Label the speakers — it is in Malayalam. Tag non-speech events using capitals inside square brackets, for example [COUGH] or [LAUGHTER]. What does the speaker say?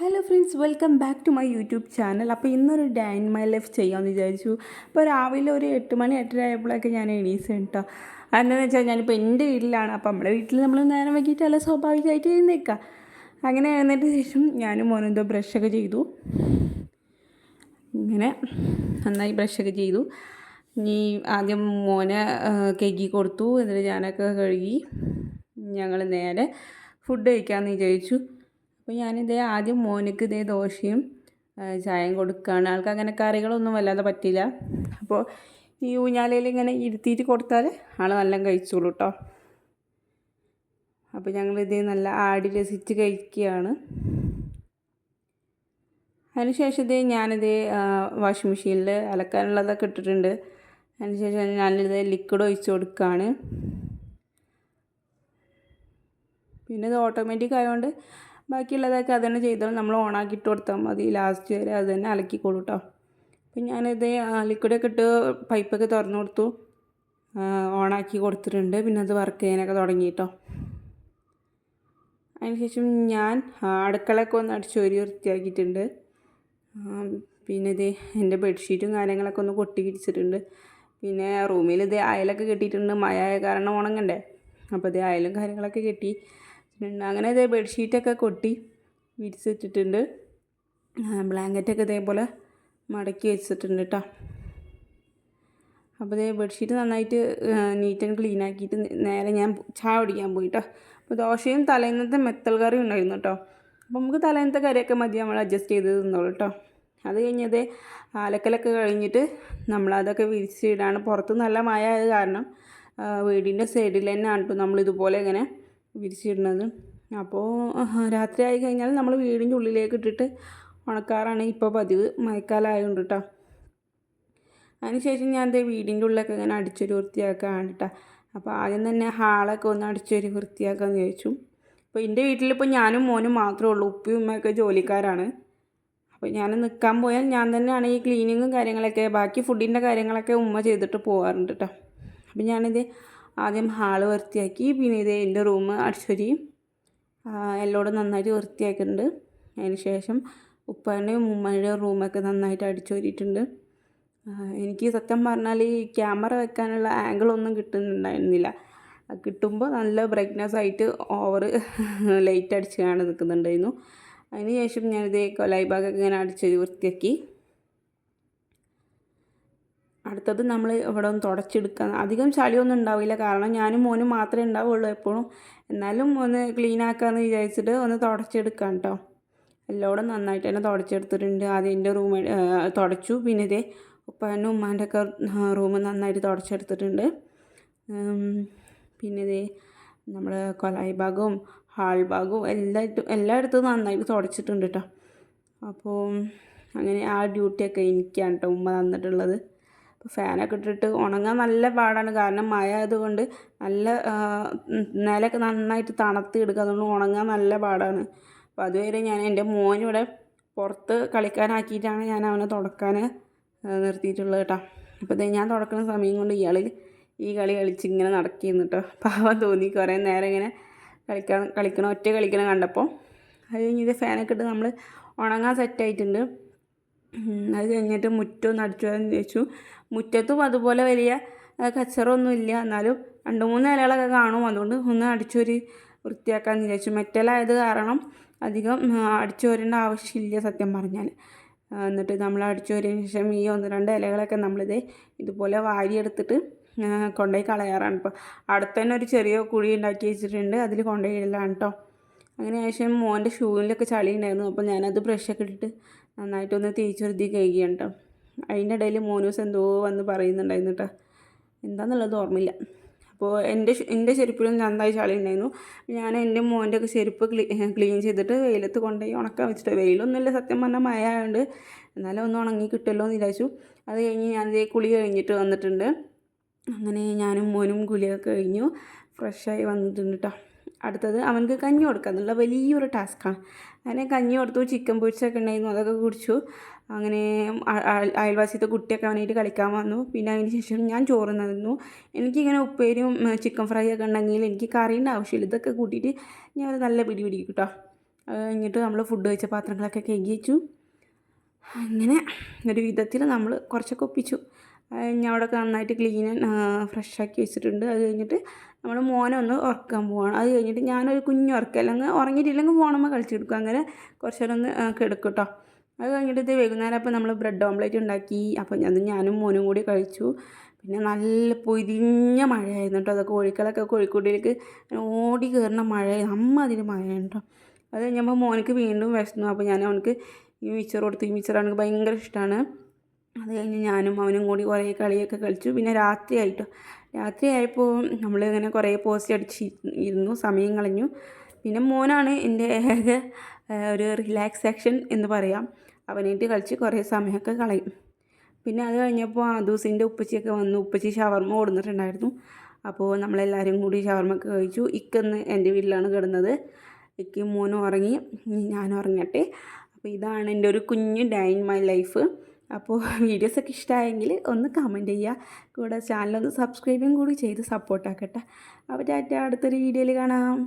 Speaker 1: Hello friends welcome back to my YouTube channel. അപ്പോൾ ഇന്നൊരു ഡേ ഇൻ മൈ ലൈഫ് ചെയ്യാമെന്ന് വിചാരിച്ചു. അപ്പോൾ രാവിലെ ഒരു എട്ട് മണി എട്ടര ആയപ്പോഴൊക്കെ ഞാൻ എണീസ് കേട്ടോ. എന്താണെന്ന് വെച്ചാൽ ഞാനിപ്പോൾ എന്റെ വീട്ടിലാണ്. അപ്പോൾ നമ്മുടെ വീട്ടിൽ നമ്മൾ നേരം വൈകിട്ടല്ല സ്വാഭാവികമായിട്ട് എഴുന്നേക്കുക അങ്ങനെ എഴുന്നേറ്റ ശേഷം ഞാനും മോനെന്തോ ബ്രഷൊക്കെ ചെയ്തു. ഇങ്ങനെ നന്നായി ബ്രഷൊക്കെ ചെയ്തു. ഇനി ആദ്യം മോനെ കഴുകി കൊടുത്തു. എന്നിട്ട് ഞാനൊക്കെ കഴുകി ഞങ്ങൾ നേരെ ഫുഡ് കഴിക്കാമെന്ന് വിചാരിച്ചു. അപ്പോൾ ഞാനിതേ ആദ്യം മോനക്ക് ഇതേ ദോശയും ചായയും കൊടുക്കുകയാണ് ആൾക്ക് അങ്ങനെ കറികളൊന്നും വല്ലാതെ പറ്റില്ല അപ്പോൾ ഈ ഊഞ്ഞാലയിൽ ഇങ്ങനെ ഇരുത്തിയിട്ട് കൊടുത്താൽ ആൾ നല്ല കഴിച്ചോളൂ കേട്ടോ അപ്പോൾ ഞങ്ങളിത് നല്ല ആടി രസിച്ച് കഴിക്കുകയാണ്. അതിനുശേഷം ഇത് ഞാനിത് വാഷിംഗ് മെഷീനിൽ അലക്കാനുള്ളതൊക്കെ ഇട്ടിട്ടുണ്ട്. അതിനുശേഷം ഞാനിത് ലിക്വിഡ് ഒഴിച്ച് കൊടുക്കുകയാണ് പിന്നെ ഇത് ഓട്ടോമാറ്റിക് ആയതുകൊണ്ട് ബാക്കിയുള്ളതൊക്കെ അത് തന്നെ ചെയ്തോളും. നമ്മൾ ഓണാക്കി ഇട്ട് കൊടുത്താൽ മതി. ലാസ്റ്റ് വരെ അത് തന്നെ അലക്കിക്കോളൂ കേട്ടോ അപ്പം ഞാനിത് ലിക്വിഡൊക്കെ ഇട്ട് പൈപ്പൊക്കെ തുറന്നു കൊടുത്തു. ഓണാക്കി കൊടുത്തിട്ടുണ്ട്. പിന്നെ അത് വർക്ക് ചെയ്യാനൊക്കെ തുടങ്ങി കേട്ടോ അതിനുശേഷം ഞാൻ അടുക്കളയൊക്കെ ഒന്ന് അടിച്ചോരി വൃത്തിയാക്കിയിട്ടുണ്ട്. പിന്നെ ഇത് എന്റെ ബെഡ്ഷീറ്റും കാര്യങ്ങളൊക്കെ ഒന്ന് കൊട്ടി പിടിച്ചിട്ടുണ്ട് പിന്നെ റൂമിൽ ഇത് അയലൊക്കെ കെട്ടിയിട്ടുണ്ട്. മഴ ആയ കാരണം ഉണങ്ങണ്ടേ. അപ്പോൾ ഇത് അയലും കാര്യങ്ങളൊക്കെ കെട്ടി പിന്നെ അങ്ങനെ ഇതേ ബെഡ്ഷീറ്റൊക്കെ കൊട്ടി വിരിച്ചിട്ടിട്ടുണ്ട് ബ്ലാങ്കറ്റൊക്കെ ഇതേപോലെ മടക്കി വെച്ചിട്ടുണ്ട് കേട്ടോ അപ്പോൾ ഇതേ ബെഡ്ഷീറ്റ് നന്നായിട്ട് നീറ്റ് ആൻഡ് ക്ലീൻ ആക്കിയിട്ട് നേരെ ഞാൻ ചായ കുടിക്കാൻ പോയി കേട്ടോ അപ്പോൾ ദോശയും തലേന്നത്തെ മെത്തൽ കറിയും ഉണ്ടായിരുന്നു കേട്ടോ അപ്പോൾ നമുക്ക് തലേന്നത്തെ കറിയൊക്കെ മതി നമ്മൾ അഡ്ജസ്റ്റ് ചെയ്ത് തിന്നോളൂ കേട്ടോ അത് കഴിഞ്ഞത് ആലക്കലൊക്കെ കഴിഞ്ഞിട്ട് നമ്മളതൊക്കെ വിരിച്ചിടാണ് പുറത്ത് നല്ല മഴ ആയത് കാരണം വീടിന്റെ സൈഡിൽ തന്നെ ആണ് കേട്ടോ നമ്മളിതുപോലെ ഇങ്ങനെ വിരിച്ചിടുന്നത്. അപ്പോൾ രാത്രി ആയി കഴിഞ്ഞാൽ നമ്മൾ വീടിന്റെ ഉള്ളിലേക്ക് ഇട്ടിട്ട് ഉണക്കാറാണ് ഇപ്പോൾ പതിവ്. മഴക്കാലമായതുകൊണ്ട് കേട്ടോ അതിനുശേഷം ഞാൻ എന്താ വീടിന്റെ ഉള്ളിലൊക്കെ ഇങ്ങനെ അടിച്ചൊരു വൃത്തിയാക്കുകയാണ് കേട്ടോ അപ്പോൾ ആദ്യം തന്നെ ഹാളൊക്കെ ഒന്ന് അടിച്ചൊരു വൃത്തിയാക്കാമെന്ന് ചോദിച്ചു അപ്പോൾ എന്റെ വീട്ടിലിപ്പോൾ ഞാനും മോനും മാത്രമേ ഉള്ളൂ. ഉപ്പയും ഉമ്മയൊക്കെ ജോലിക്കാരാണ്. അപ്പോൾ ഞാൻ നിൽക്കാൻ പോയാൽ ഞാൻ തന്നെയാണ് ഈ ക്ലീനിങ്ങും കാര്യങ്ങളൊക്കെ ബാക്കി ഫുഡിന്റെ കാര്യങ്ങളൊക്കെ ഉമ്മ ചെയ്തിട്ട് പോകാറുണ്ട് കേട്ടോ അപ്പോൾ ഞാനിത് ആദ്യം ഹാൾ വൃത്തിയാക്കി പിന്നെ ഇത് എന്റെ റൂം അടിച്ചൊരി. എല്ലോടും നന്നായിട്ട് വൃത്തിയാക്കിയിട്ടുണ്ട്. അതിന് ശേഷം ഉപ്പാന്റെയും ഉമ്മയുടെയും റൂമൊക്കെ നന്നായിട്ട് അടിച്ചോരിയിട്ടുണ്ട്. എനിക്ക് സത്യം പറഞ്ഞാൽ ഈ ക്യാമറ വെക്കാനുള്ള ആംഗിളൊന്നും കിട്ടുന്നുണ്ടായിരുന്നില്ല. അത് കിട്ടുമ്പോൾ നല്ല ബ്രൈറ്റ്നെസ് ആയിട്ട് ഓവർ ലൈറ്റ് അടിച്ചാണ് നിൽക്കുന്നുണ്ടായിരുന്നു. അതിന് ശേഷം ഞാനിത് കൊലായി ഭാഗമൊക്കെ ഇങ്ങനെ അടിച്ചൊരു വൃത്തിയാക്കി. അടുത്തത് നമ്മൾ ഇവിടെ ഒന്ന് തുടച്ചെടുക്കുക അധികം ചളിയൊന്നും ഉണ്ടാവില്ല. കാരണം ഞാനും മോനും മാത്രമേ ഉണ്ടാവുള്ളൂ എപ്പോഴും. എന്നാലും ഒന്ന് ക്ലീൻ ആക്കാമെന്ന് വിചാരിച്ചിട്ട് ഒന്ന് തുടച്ചെടുക്കാം കേട്ടോ എല്ലോടും നന്നായിട്ട് തന്നെ തുടച്ചെടുത്തിട്ടുണ്ട്. ആദ്യം എന്റെ റൂം തുടച്ചു. പിന്നെ ഇതേ ഉപ്പാന്റെ ഉമ്മാന്റെ ഒക്കെ റൂം നന്നായിട്ട് തുടച്ചെടുത്തിട്ടുണ്ട്. പിന്നെ ഇതേ നമ്മൾ കൊലായി ഭാഗവും ഹാൾ ഭാഗവും എല്ലായിട്ടും എല്ലായിടത്തും നന്നായിട്ട് തുടച്ചിട്ടുണ്ട് കേട്ടോ അപ്പോൾ അങ്ങനെ ആ ഡ്യൂട്ടിയൊക്കെ എനിക്കാണ് കേട്ടോ ഉമ്മ തന്നിട്ടുള്ളത്. അപ്പോൾ ഫാനൊക്കെ ഇട്ടിട്ട് ഉണങ്ങാൻ നല്ല പാടാണ്. കാരണം മഴ ആയതുകൊണ്ട് നല്ല നിലയൊക്കെ നന്നായിട്ട് തണുത്ത് എടുക്കുക അതുകൊണ്ട് ഉണങ്ങാൻ നല്ല പാടാണ്. അപ്പോൾ അതുവരെ ഞാൻ എന്റെ മോനിവിടെ പുറത്ത് കളിക്കാനാക്കിയിട്ടാണ് ഞാൻ അവനെ തുടക്കാൻ നിർത്തിയിട്ടുള്ളത് കേട്ടോ. അപ്പോൾ ഞാൻ തുടക്കുന്ന സമയം കൊണ്ട് ഇയാളിൽ ഈ കളി കളിച്ച് ഇങ്ങനെ നടക്കുന്നു കേട്ടോ. പാവം തോന്നി. കുറേ നേരം ഇങ്ങനെ കളിക്കാൻ കളിക്കണം ഒറ്റ കളിക്കണം കണ്ടപ്പോൾ. അത് കഴിഞ്ഞ് ഇത് ഫാനൊക്കെ ഇട്ട് നമ്മൾ ഉണങ്ങാൻ സെറ്റായിട്ടുണ്ട് അത് കഴിഞ്ഞിട്ട് മുറ്റമൊന്ന് അടിച്ചു വരാമെന്ന് ചോദിച്ചു. മുറ്റത്തും അതുപോലെ വലിയ കച്ചറൊന്നും ഇല്ല എന്നാലും രണ്ട് മൂന്ന് ഇലകളൊക്കെ കാണും. അതുകൊണ്ട് ഒന്ന് അടിച്ചൊരു വൃത്തിയാക്കാമെന്ന് വിചാരിച്ചു. മെറ്റലായത് കാരണം അധികം അടിച്ചു വരേണ്ട ആവശ്യമില്ല സത്യം പറഞ്ഞാൽ. എന്നിട്ട് നമ്മൾ അടിച്ചു ശേഷം ഈ ഒന്ന് രണ്ട് ഇലകളൊക്കെ നമ്മളിത് ഇതുപോലെ വാരിയെടുത്തിട്ട് കൊണ്ടുപോയി കളയാറാണ്. ഇപ്പോൾ അടുത്ത് തന്നെ ഒരു ചെറിയ കുഴി ഉണ്ടാക്കി വെച്ചിട്ടുണ്ട്. അതിൽ കൊണ്ടുപോയി ഇടലാണ് കേട്ടോ അങ്ങനെ ശേഷം മോന്റെ ഷൂവിലൊക്കെ ചളി ഉണ്ടായിരുന്നു അപ്പോൾ ഞാനത് ബ്രഷൊക്കെ ഇട്ടിട്ട് നന്നായിട്ടൊന്ന് തേച്ച് വൃത്തി കഴിക്കുകയാണ് കേട്ടോ അതിന്റെ ഇടയിൽ മോനൂസ് എന്തോ വന്ന് പറയുന്നുണ്ടായിരുന്നു കേട്ടോ എന്താണെന്നുള്ളത് ഓർമ്മയില്ല. അപ്പോൾ എന്റെ എന്റെ ചെരുപ്പിലും നന്നായി ചളി ഉണ്ടായിരുന്നു ഞാൻ എന്റെ മോന്റെ ഒക്കെ ചെരുപ്പ് ക്ലീ ക്ലീൻ ചെയ്തിട്ട് വെയിലത്ത് കൊണ്ടുപോയി ഉണക്കാൻ വെച്ചിട്ട്. വെയിലൊന്നുമില്ല സത്യം പറഞ്ഞാൽ മഴ ആയതുകൊണ്ട് എന്നാലും ഒന്ന് ഉണങ്ങി കിട്ടുമല്ലോ എന്ന് വിചാരിച്ചു. അത് കഴിഞ്ഞ് ഞാനിതേ കുളി കഴിഞ്ഞിട്ട് വന്നിട്ടുണ്ട്. അങ്ങനെ ഞാനും മോനും കുളിയൊക്കെ കഴിഞ്ഞു. ഫ്രഷായി വന്നിട്ടുണ്ട് കേട്ടോ അടുത്തത് അവനക്ക് കഞ്ഞി കൊടുക്കുക എന്നുള്ള വലിയൊരു ടാസ്ക്കാണ്. അങ്ങനെ കഞ്ഞി കൊടുത്തു ചിക്കൻ പൊരിച്ചൊക്കെ ഉണ്ടായിരുന്നു അതൊക്കെ കുടിച്ചു. അങ്ങനെ അയൽവാസിയത്തെ കുട്ടിയൊക്കെ അവനായിട്ട് കളിക്കാൻ വന്നു. പിന്നെ അതിന് ശേഷം ഞാൻ ചോറ് നിന്നു എനിക്കിങ്ങനെ ഉപ്പേരിയും ചിക്കൻ ഫ്രൈ ഒക്കെ ഉണ്ടെങ്കിൽ എനിക്ക് കറീന്റെ ആവശ്യമില്ല. ഇതൊക്കെ കൂട്ടിയിട്ട് ഞാൻ ഒരു നല്ല പിടി പിടിക്കും കേട്ടോ. കഴിഞ്ഞിട്ട് നമ്മൾ ഫുഡ് കഴിച്ച പാത്രങ്ങളൊക്കെ കഴുകി വെച്ചു. അങ്ങനെ ഒരു വിധത്തിൽ നമ്മൾ കുറച്ചൊക്കെ ഒപ്പിച്ചു. ഞാൻ അവിടെയൊക്കെ നന്നായിട്ട് ക്ലീൻ ഫ്രഷാക്കി വെച്ചിട്ടുണ്ട്. അത് കഴിഞ്ഞിട്ട് നമ്മൾ മോനെ ഒന്ന് ഉറക്കാൻ പോവാണ്. അത് കഴിഞ്ഞിട്ട് ഞാനൊരു കുഞ്ഞു ഉറക്കം അല്ലെങ്കിൽ ഉറങ്ങിയിട്ടില്ലെങ്കിൽ ഫോണുമ്പോൾ കളിച്ചെടുക്കും അങ്ങനെ കുറച്ച് നേരം ഒന്ന് കിടക്കും കേട്ടോ. അത് കഴിഞ്ഞിട്ട് വൈകുന്നേരം അപ്പോൾ നമ്മൾ ബ്രെഡ് ഓംലേറ്റ് ഉണ്ടാക്കി. അപ്പോൾ അത് ഞാനും മോനും കൂടി കഴിച്ചു. പിന്നെ നല്ല പൊരിഞ്ഞ മഴയായിരുന്നു കേട്ടോ. അതൊക്കെ കോഴിക്കളൊക്കെ കോഴിക്കോട്ടിലേക്ക് ഓടി കയറുന്ന മഴ അമ്മ അതിന് മഴയാണ് കേട്ടോ. അത് കഴിഞ്ഞപ്പോൾ മോനക്ക് വീണ്ടും വിശന്നു. അപ്പോൾ ഞാൻ അവനക്ക് ഈ മിച്ചർ കൊടുത്തു. ഈ അവനക്ക് ഭയങ്കര ഇഷ്ടമാണ് അത് കഴിഞ്ഞ് ഞാനും അവനും കൂടി കുറേ കളിയൊക്കെ കളിച്ചു. പിന്നെ രാത്രിയായിട്ടോ. രാത്രിയായപ്പോൾ നമ്മൾ ഇങ്ങനെ കുറേ പോസ്റ്റ് അടിച്ച് ഇരുന്നു സമയം കളഞ്ഞു. പിന്നെ മോനാണ് എന്റെ ഒരു റിലാക്സേഷൻ എന്ന് പറയാം. അവനായിട്ട് കളിച്ച് കുറേ സമയമൊക്കെ കളയും. പിന്നെ അത് കഴിഞ്ഞപ്പോൾ ആദൂസിന്റെ ഉപ്പച്ചിയൊക്കെ വന്നു. ഉപ്പച്ചി ഷവർമ്മ കൊടുത്തിട്ടുണ്ടായിരുന്നു അപ്പോൾ നമ്മളെല്ലാവരും കൂടി ഷവർമ്മയൊക്കെ കഴിച്ചു. ഇക്കന്ന് എന്റെ വീട്ടിലാണ് കിടന്നത്. ഇക്കും മോനും ഉറങ്ങി. ഞാനും ഉറങ്ങട്ടെ. അപ്പോൾ ഇതാണ് എന്റെ ഒരു കുഞ്ഞ് ഡേ ഇൻ മൈ ലൈഫ് അപ്പോൾ [LAUGHS] വീഡിയോസൊക്കെ ഇഷ്ടമായെങ്കിൽ ഒന്ന് കമന്റ് ചെയ്യുക കൂടെ ചാനലൊന്ന് സബ്സ്ക്രൈബും കൂടി ചെയ്ത് സപ്പോർട്ടാക്കട്ടെ അപ്പോൾ ടാറ്റ അടുത്തൊരു വീഡിയോയിൽ കാണാം.